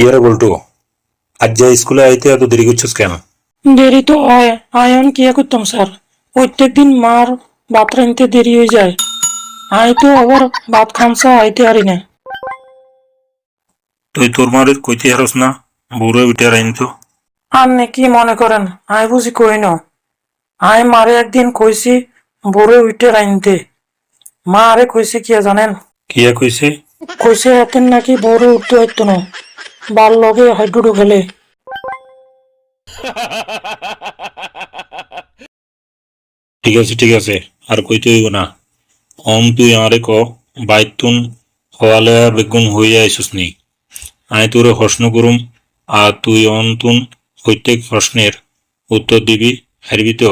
ইয়ারে বলটু আজ যা স্কুলে আইতে এত দেরি করছিস কেন? দেরি তো হয় আয়ন কি করতাম স্যার? প্রত্যেকদিন মার ভাত রাঁধতে দেরি হয়ে যায়। আই তো আবার ভাত খামসা আইতে পারি না। তুই তোর মারে কইতে হারস না বউরে উঠে আইন তো। আর কি মনে করেন? আই বুঝি কই ন। আই মারে একদিন কইছি বড় উঠে রাইনতে মা আরে কইছে কি জানেন? কিয়া কইছে? কইছে এতেন নাকি বড় উঠতে হইতো না। বার লগে হাইডুডু খেলে। ঠিক আছে ঠিক আছে আর কইতে হইব না। অম তুই আমারে ক বাইতুন হওয়ালে বেগুন হইয়া আইসুস নি। আই তোরে প্রশ্ন করুম আর তুই অন্তুন প্রত্যেক প্রশ্নের উত্তর দিবি হারবি তো?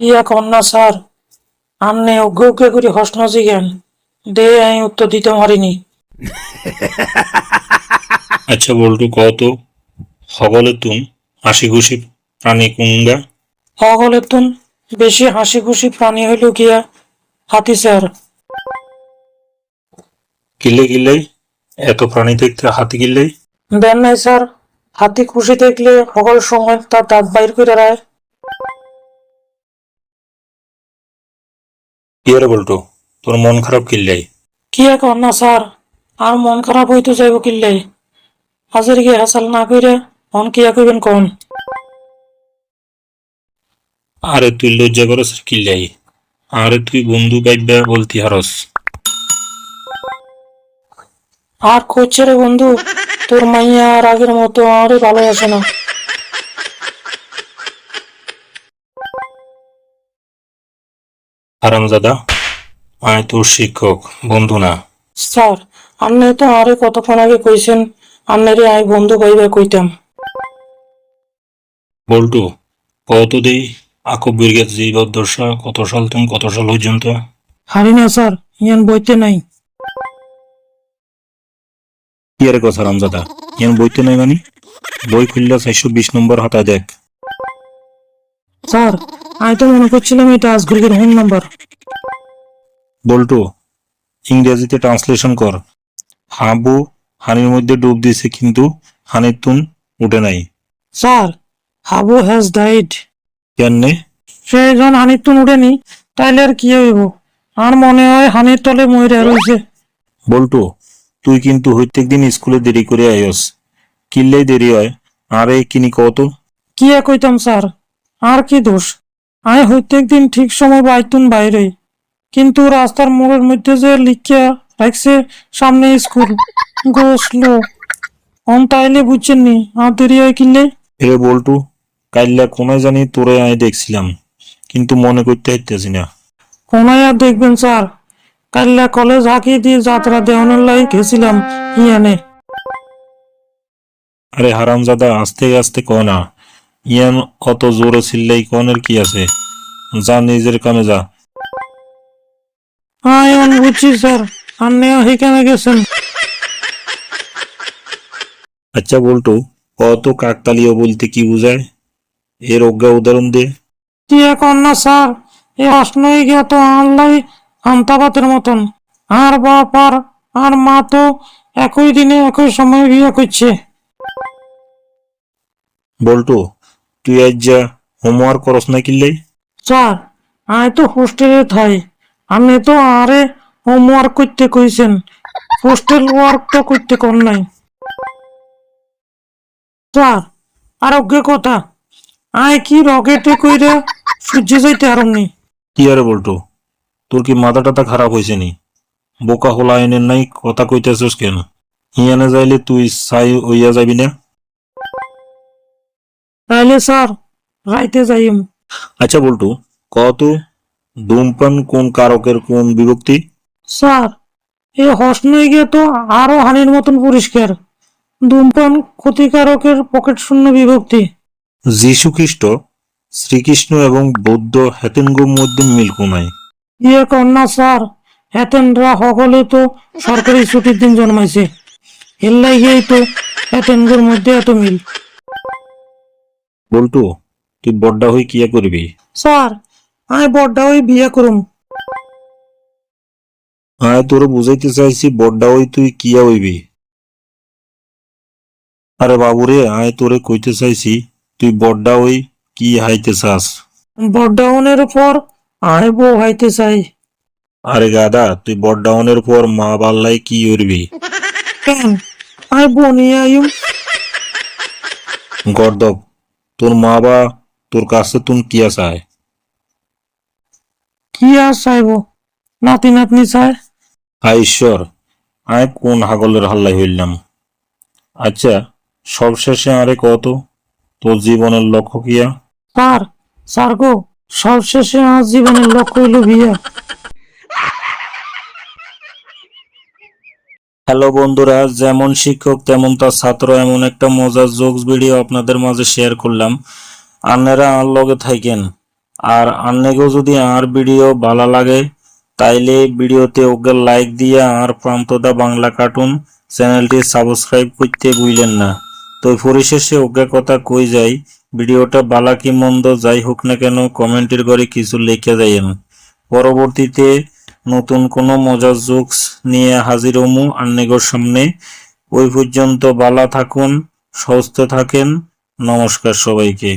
ইয়া কন্যা স্যার আমনে অজ্ঞ করে হসন জিজ্ঞান দে আমি উত্তর দিতে পারিনি। আচ্ছা বলটু কত সকলে তুন হাসি খুশি প্রাণী কুঙ্গা? সকলের তুন বেশি হাসি খুশি প্রাণী হইল গিয়া হাতি স্যার কিলে কিলাই এত প্রাণী দেখতে হাতি কিলাই দেন নাই স্যার। হাতি খুশি দেখলে সকল সময় তার দাঁত বাইর করে রায়। কি রে বলটু তোর মন খারাপ কিল্লাই কি এক না স্যার? আর মন খারাপ হইতে যাইব কিল্লাই হাজার গিয়ে হাসাল না কইরে মন কিয়া কইবেন কোন? আরে তুই লজ্জা করস কিল্লাই আরে তুই বন্ধু পাইবা বলতি হারস। আর কইছে রে বন্ধু তোর মাইয়া আর আগের মতো আরে ভালো আসে না। আরামজাদা আয় তোর শিক্ষক বন্ধু না। স্যার আপনি তো আরে কতক্ষণ আগে কইছেন আপনারে আই বন্ধু পাইবে কইতাম। বল্টু কত দেই আকব্বির গেছে জীবদ্দশা কত সাল তুমি কত সাল পর্যন্ত হারি না স্যার ইয়ান বইতে নাই। কি আরে কথা রামজাদা ইয়ান বইতে নাই মানে? বই খুললে চারশো বিশ নম্বর হাতা দেখ। স্যার আমি তো মনে করছিলাম এটা আজগুলিকের হোম নাম্বার। বল্টু ইংরেজিতে ট্রান্সলেশন কর। হাবু হানির মধ্যে ডুব দিয়েছে কিন্তু হানির তুন উঠে নাই। স্যার হাবু হ্যাজ ডাইড কেন সে যখন হানির তুন উঠেনি তাইলে আর কি হইব? আর মনে হয় হানির তলে ময়রা রয়েছে বল্টু তুই কিন্তু প্রত্যেক দিন স্কুলে দেরি করে আইস। কিনলেই দেরি হয়। আরে কিনি কত কি আর কইতাম স্যার? আর কি দোষ? আয় প্রত্যেক দিন ঠিক সময় বাইতুন বাইরে কিন্তু রাস্তার মোড়ের মধ্যে যে লিখিয়া রাখছে সামনে স্কুল গো স্লো অন তাইলে বুঝছেন নি আর দেরি হয় কিনলে? এরে বল্টু কাইল্লা কোনায় জানি তোরে আমি দেখছিলাম কিন্তু মনে করতে না। কোনায় আর দেখবেন স্যার? কাল্লা কলেজ হাঁকি দিয়ে যাত্রা দেওয়ানোর লাই গেছিলাম ইয়ানে। আরে হারামজাদা আস্তে আস্তে ক না। ইয়ান অত জোরে চিল্লাই কনের কি আছে? যা নিজের কামে যা। অন বুঝছি স্যার। আপনিও সেখানে গেছেন। আচ্ছা বল্টু কত কাকতালীয় বলতে কি বুঝায়? এর অজ্ঞা উদাহরণ দে। কি এখন না স্যার এ অশ্নই গিয়া তো আনলাই আমতাবাতের মতন। আর বাপ আর আর মা তো একই দিনে একই সময় বিয়ে করছে। বল্টু তুই আজ যা হোমওয়ার্ক করস না কিনলেই স্যার আয় তো হোস্টেলে থাই। আমি তো আরে হোমওয়ার্ক করতে কইছেন। হোস্টেল ওয়ার্ক তো করতে কর নাই। স্যার আর অজ্ঞে কথা? আয় কি রকেটে কইরা সূর্যে যাইতে আরমনি কি আরে বল্টু? তোর কি মাথা টাথা খারাপ হয়েছে নি? বোকা হোলা আইনের নাই কথা কইতেছস কেন? হিয়ানে যাইলে তুই সাই হইয়া যাবি না। তাইলে স্যার রাইতে যাইম। আচ্ছা বল্টু কত ধূমপান কোন কারকের কোন বিভক্তি? স্যার এ হসনই গিয়ে তো আরও হানির মতন পরিষ্কার। ধূমপান ক্ষতিকারকের পকেট শূন্য বিভক্তি। যীশু খ্রিস্ট শ্রীকৃষ্ণ এবং বৌদ্ধ হেতেনগুর মধ্যে মিল কোনায়। ইয়ে কন্যা স্যার হেতেনরা সকলে তো সরকারি ছুটির দিন জন্মাইছে। এর লাগিয়েই তো হেতেনগুর মধ্যে এত মিল। বল্টু তুই বড্ডা হই কিয়া করবি? স্যার আমি বড়টা ওই বিয়ে করুম। আয় তোর বুঝাইতে চাইছি বড্ডা ওই তুই কিয়া হইবি? আরে বাবুরে আয় তোরে কইতে চাইছি তুই বড্ডা ওই কি হাইতে চাস? বডাউনের উপর? আয় বউ হাইতে চাই। আরে গাদা তুই বড্ডাউনের পর মা বাল্লাই কি করবি? কেন? আয় বউ নিয়ে আইম গর্দব তোর মা বা তোর কাছে তুন কিয়া আসায় কি আর চাইব? নাতি নাতনি চায়? হায় ঈশ্বর আয় কোন হাগলের হাল্লাই হইলাম? আচ্ছা সবশেষে আরে কত? তোর জীবনের লক্ষ্য কিয়া স্যার স্যার গো সবশেষে আমার জীবনের লক্ষ্য হইল বিয়ে। হ্যালো বন্ধুরা যেমন শিক্ষক তেমন তার ছাত্র এমন একটা মজার জোকস ভিডিও আপনাদের মাঝে শেয়ার করলাম। আপনারা আর লগে থাকেন। আর আন্নেকেও যদি আর ভিডিও ভালো লাগে তাইলে ভিডিওতে ওকে লাইক দিয়ে আর প্রান্তদা বাংলা কার্টুন চ্যানেলটি সাবস্ক্রাইব করতে ভুলেন না। তো পরিশেষে ওকে কথা কই যাই, ভিডিওটা বালা কি মন্দ যাই হোক না কেন কমেন্টের করে কিছু লিখে যাইয়েন পরবর্তীতে নতুন কোনো মজার জোকস নিয়ে হাজির হমু আন্নেগোর সামনে। ওই পর্যন্ত বালা থাকুন, সুস্থ থাকেন, নমস্কার সবাইকে।